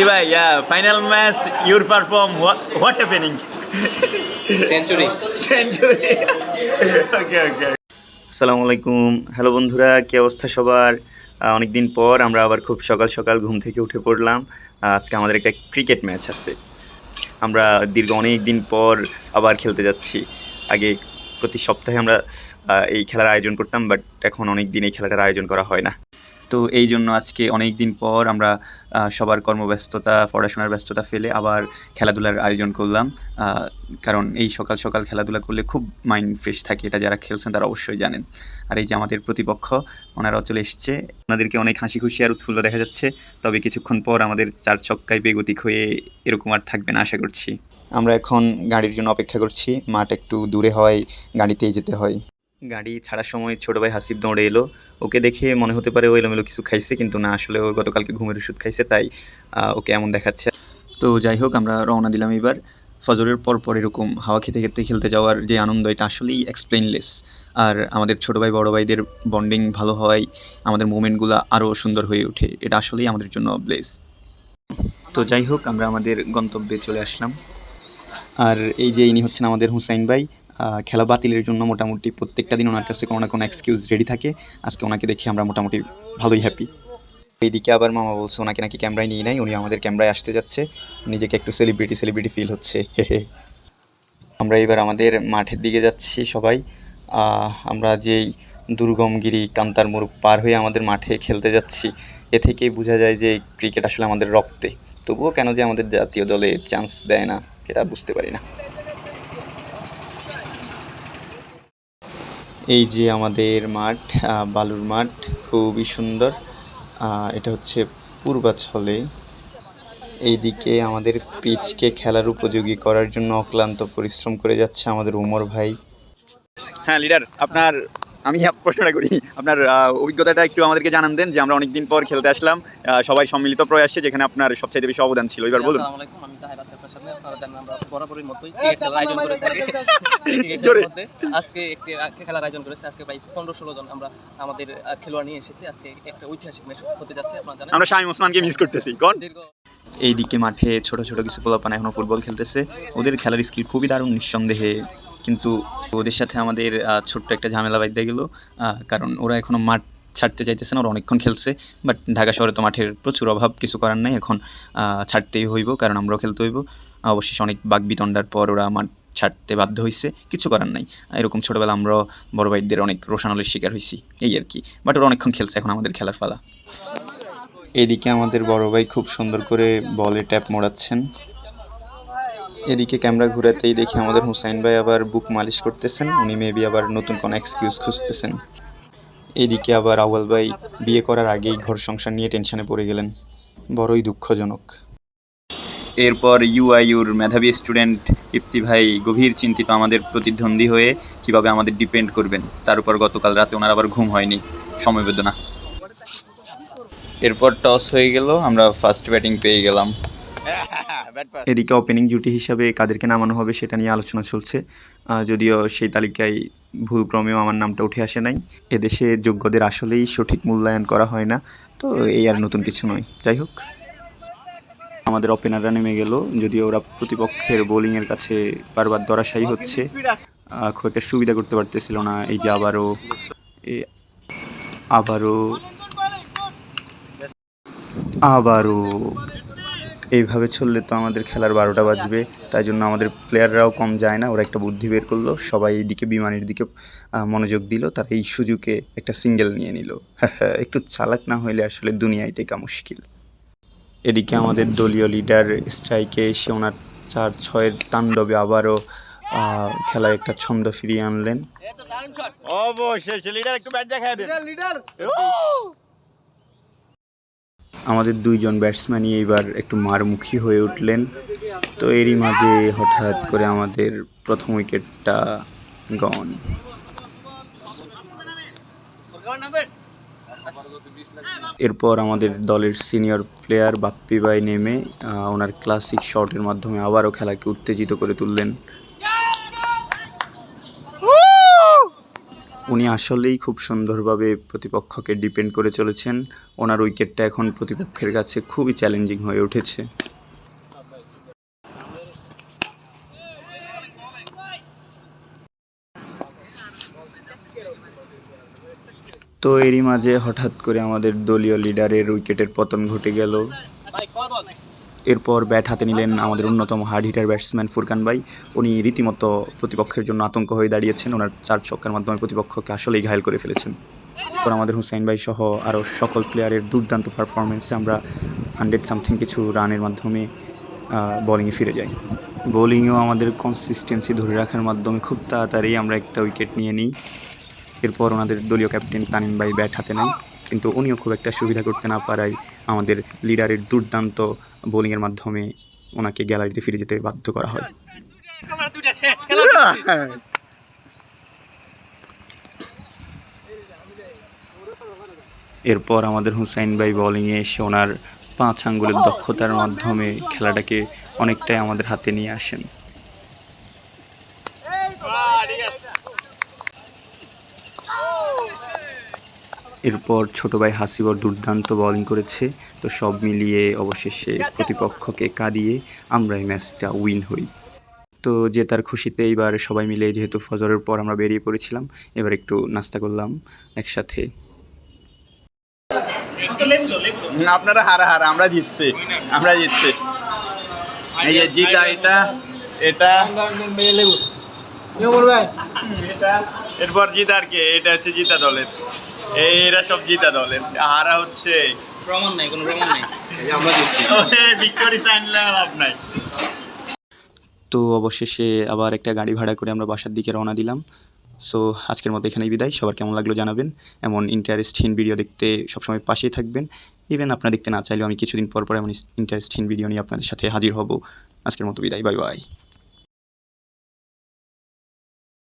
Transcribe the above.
ইফতি ভাই final match your perform what happening century century okay okay আসসালামু আলাইকুম। Hello বন্ধুরা কি অবস্থা সবার? অনেক দিন পর আমরা আবার খুব সকাল সকাল ঘুম থেকে উঠে পড়লাম। আজকে আমাদের একটা ক্রিকেট ম্যাচ আছে। আমরা দীর্ঘ অনেক দিন পর আবার খেলতে যাচ্ছি। আগে প্রতি সপ্তাহে আমরা এই খেলার আয়োজন করতাম বাট এখন অনেক দিন এই খেলাটার আয়োজন করা হয় না। তো এই জন্য আজকে অনেক দিন পর আমরা সবার কর্মব্যস্ততা, পড়াশোনার ব্যস্ততা ফেলে আবার খেলাধুলার আয়োজন করলাম। কারণ এই সকাল সকাল খেলাধুলা করলে খুব মাইন্ড ফ্রেশ থাকে, এটা যারা খেলছেন তারা অবশ্যই জানেন। আর এই যে আমাদের প্রতিপক্ষ, ওনারাও চলে এসছে। ওনাদেরকে অনেক হাসি খুশি আর উৎফুল্ল দেখা যাচ্ছে। তবে কিছুক্ষণ পর আমাদের চার ছক্কায় বেগতিক হয়ে এরকম আর থাকবে না, আশা করছি। আমরা এখন গাড়ির জন্য অপেক্ষা করছি। মাঠ একটু দূরে হওয়ায় গাড়িতেই যেতে হয়। গাড়ি ছাড়ার সময় ছোটো ভাই হাসিব দৌড়ে এলো। ওকে দেখে মনে হতে পারে ও এলোমেলো কিছু খাইছে, কিন্তু না, আসলে ও গতকালকে ঘুমের ওষুধ খাইছে, তাই ওকে এমন দেখাচ্ছে। তো যাই হোক, আমরা রওনা দিলাম এবার ফজরের পর পর এরকম হাওয়া খেতে খেতে খেলতে যাওয়ার যে আনন্দ, এটা আসলেই এক্সপ্লেনলেস আর আমাদের ছোটো ভাই, বড় ভাইদের বন্ডিং ভালো হওয়ায় আমাদের মুভমেন্টগুলো আরও সুন্দর হয়ে ওঠে। এটা আসলেই আমাদের জন্য ব্লেস তো যাই হোক, আমরা আমাদের গন্তব্যে চলে আসলাম। আর এই যে ইনি হচ্ছেন আমাদের হুসাইন ভাই খেলা বাতিলের জন্য মোটামুটি প্রত্যেকটা দিন ওনার কাছে কোনো না কোনো এক্সকিউজ রেডি থাকে। আজকে ওনাকে দেখে আমরা মোটামুটি ভালোই হ্যাপি এইদিকে আবার মামা বলছে, ওনাকে নাকি ক্যামেরায় নিয়ে নাই, উনি আমাদের ক্যামেরায় আসতে যাচ্ছে। নিজেকে একটু সেলিব্রিটি সেলিব্রিটি ফিল হচ্ছে। হে হে। আমরা এবার আমাদের মাঠের দিকে যাচ্ছি সবাই। আমরা যেই দুর্গমগিরি কান্তার মুরুখ পার হয়ে আমাদের মাঠে খেলতে যাচ্ছি, এ থেকেই বোঝা যায় যে ক্রিকেট আসলে আমাদের রক্তে। তবুও কেন যে আমাদের জাতীয় দলে চান্স দেয় না, এটা বুঝতে পারি না। এই যে আমাদের মাঠ বালুর মাঠ খুবই সুন্দর। এটা হচ্ছে পূর্বাঞ্চলে এইদিকে আমাদের পিচকে খেলার উপযোগী করার জন্য অক্লান্ত পরিশ্রম করে যাচ্ছে আমাদের উমর ভাই। হ্যাঁ লিডার আপনার আমি এক প্রশ্নটা করি। আপনার অভিজ্ঞতাটা একটু আমাদেরকে জানান দেন যে আমরা অনেকদিন পর খেলতে আসলাম। সবাই সম্মিলিত প্রয়াসে যেখানে আপনার সবচেয়ে বেশি অবদান ছিল। এবার বলুন। আসসালামু আলাইকুম আমি আমরা বরাবরের মতোই খেলার আয়োজন করে থাকি। আজকে একটি খেলার আয়োজন করেছে। আজকে প্রায় পনেরো ষোলো জন আমরা আমাদের খেলোয়াড় নিয়ে এসেছি। আজকে একটা ঐতিহাসিক ম্যাচ হতে যাচ্ছে আপনারা জানেন। আমরা শাহিম ওসমানকে মিস করতেছি। কোন দীর্ঘ এইদিকে মাঠে ছোট ছোট কিছু পোলাপান এখনও ফুটবল খেলতেছে। ওদের খেলার স্কিল খুবই দারুণ নিঃসন্দেহে। কিন্তু ওদের সাথে আমাদের ছোট্ট একটা ঝামেলা বাইতে গেল। কারণ ওরা এখনও মাঠ ছাড়তে চাইতেছে না ওরা অনেকক্ষণ খেলছে। বাট ঢাকা শহরে তো মাঠের প্রচুর অভাব কিছু করার নাই। এখন ছাড়তেই হইব কারণ আমরাও খেলতে হইব। অবশেষে অনেক বাক বিতণ্ডার পর ওরা আমার ছাড়তে বাধ্য হয়েছে কিছু করার নাই। এরকম ছোটোবেলা আমরা বড় ভাইদের অনেক রোশানলের শিকার হয়েছি এই আর কি। বাট ওরা অনেকক্ষণ খেলছে, এখন আমাদের খেলার পালা। এদিকে আমাদের বড় ভাই খুব সুন্দর করে বলে ট্যাপ মোড়াচ্ছেন। এদিকে ক্যামেরা ঘুরাতেই দেখি আমাদের হুসাইন ভাই আবার বুক মালিশ করতেছেন। উনি মেবি আবার নতুন কোনো এক্সকিউজ খুঁজতেছেন। এদিকে আবার আউয়াল ভাই বিয়ে করার আগেই ঘর সংসার নিয়ে টেনশনে পড়ে গেলেন। বড়ই দুঃখজনক। এরপর ইউআইউর মেধাবী স্টুডেন্ট ইফতি ভাই গভীর চিন্তিত আমাদের প্রতিদ্বন্দ্বী হয়ে কীভাবে আমাদের ডিপেন্ড করবেন। তার উপর গতকাল রাতে ওনার আবার ঘুম হয়নি। সমবেদনা এরপর টস হয়ে গেল, আমরা ফার্স্ট ব্যাটিং পেয়ে গেলাম। এদিকে ওপেনিং জুটি হিসাবে কাদেরকে নামানো হবে সেটা নিয়ে আলোচনা চলছে। যদিও সেই তালিকায় ভুলক্রমেও আমার নামটা উঠে আসে নাই। এদেশে যোগ্যদের আসলেই সঠিক মূল্যায়ন করা হয় না। তো এই আর নতুন কিছু নয়। যাই হোক। আমাদের ওপেনাররা নেমে গেল, যদিও ওরা প্রতিপক্ষের বোলিংয়ের কাছে বারবার দরাশায়ী হচ্ছে। খুব একটা সুবিধা করতে পারতেছিল না, এই যে আবারও আবারও আবারও এইভাবে চললে তো আমাদের খেলার বারোটা বাজবে, তাই জন্য আমাদের প্লেয়াররাও কম যায় না, ওরা একটা বুদ্ধি বের করল, সবাই এইদিকে বিমানের দিকে মনোযোগ দিল, তারা এই সুযোগে একটা সিঙ্গেল নিয়ে নিল। একটু চালাক না হইলে আসলে দুনিয়ায় টেকা মুশকিল। এদিকে আমাদের দলীয় লিডার স্ট্রাইকে এসে ওনার চার ছয়ের তাণ্ডবে আবারও খেলায় একটা ছন্দ ফিরিয়ে আনলেন অবশ্যই লিডার একটু ব্যাট দেখায় দেন আমাদের দুইজন ব্যাটসম্যানই এইবার একটু মারমুখী হয়ে উঠলেন তো এরই মাঝে হঠাৎ করে আমাদের প্রথম উইকেটটা গন এরপর আমাদের দলের সিনিয়র প্লেয়ার বাপ্পি ভাই নেমে ওনার ক্লাসিক শটের মাধ্যমে আবারও খেলাকে উত্তেজিত করে তুললেন। উনি আসলেই খুব সুন্দরভাবে প্রতিপক্ষকে ডিপেন্ড করে চলেছেন। ওনার উইকেটটা এখন প্রতিপক্ষের কাছে খুবই চ্যালেঞ্জিং হয়ে উঠেছে। তো এরই মাঝে হঠাৎ করে আমাদের দলীয় লিডারের উইকেটের পতন ঘটে গেল। এরপর ব্যাট হাতে নিলেন আমাদের অন্যতম হার্ড হিটার ব্যাটসম্যান ফুরকান ভাই। উনি রীতিমতো প্রতিপক্ষের জন্য আতঙ্ক হয়ে দাঁড়িয়েছেন। ওনার চার ছক্কার মাধ্যমে প্রতিপক্ষকে আসলেই ঘায়ল করে ফেলেছেন। এরপর আমাদের হুসাইন ভাই সহ আরও সকল প্লেয়ারের দুর্দান্ত পারফরমেন্সে আমরা হান্ড্রেড সামথিং কিছু রানের মাধ্যমে বোলিংয়ে ফিরে যাই। বোলিংয়েও আমাদের কনসিস্টেন্সি ধরে রাখার মাধ্যমে খুব তাড়াতাড়ি আমরা একটা উইকেট নিয়ে নিই। এরপর ওনাদের দলীয় ক্যাপ্টেন তানিম ভাই ব্যাট হাতে নেয় কিন্তু উনিও খুব একটা সুবিধা করতে না পারায় আমাদের লিডারের দুর্দান্ত বোলিংয়ের মাধ্যমে ওনাকে গ্যালারিতে ফিরে যেতে বাধ্য করা হয়। এরপর আমাদের হুসাইন ভাই বোলিংয়ে এসে ওনার পাঁচ আঙ্গুলের দক্ষতার মাধ্যমে খেলাটাকে অনেকটাই আমাদের হাতে নিয়ে আসেন। এরপর ছোট ভাই হাসিবর দুর্দান্ত বলিং করেছে। তো সব মিলিয়ে অবশেষে প্রতিপক্ষকে কাঁদিয়ে আমরা এই ম্যাচটা উইন হই। তো জেতার খুশিতে এইবার সবাই মিলে যেহেতু ফজরের পর আমরা বেরিয়ে পড়েছিলাম এবার একটু নাস্তা করলাম একসাথে। আপনারা হারা হারা আমরা জিতছি আমরা জিতছি। এই যে জিতা এটা এটা। এটা এরপর জিতা আর কে এটা হচ্ছে জিতা দলের। এরা সব জিতা দলের। হারা হচ্ছে প্রমাণ নাই কোনো প্রমাণ নাই। আমরা দিচ্ছি ভিক্টোরি সাইন লাভ নাই। তো অবশেষে আবার একটা গাড়ি ভাড়া করে আমরা বাসার দিকে রওনা দিলাম। সো আজকের মতো এখানেই বিদায়। সবার কেমন লাগল জানাবেন। এমন ইন্টারেস্টহীন ভিডিও দেখতে সবসময় পাশেই থাকবেন। ইভেন আপনারা দেখতে না চাইলেও আমি কিছুদিন পর পর এমন ইন্টারেস্টহীন ভিডিও নিয়ে আপনাদের সাথে হাজির হব। আজকের মতো বিদায়। Bye bye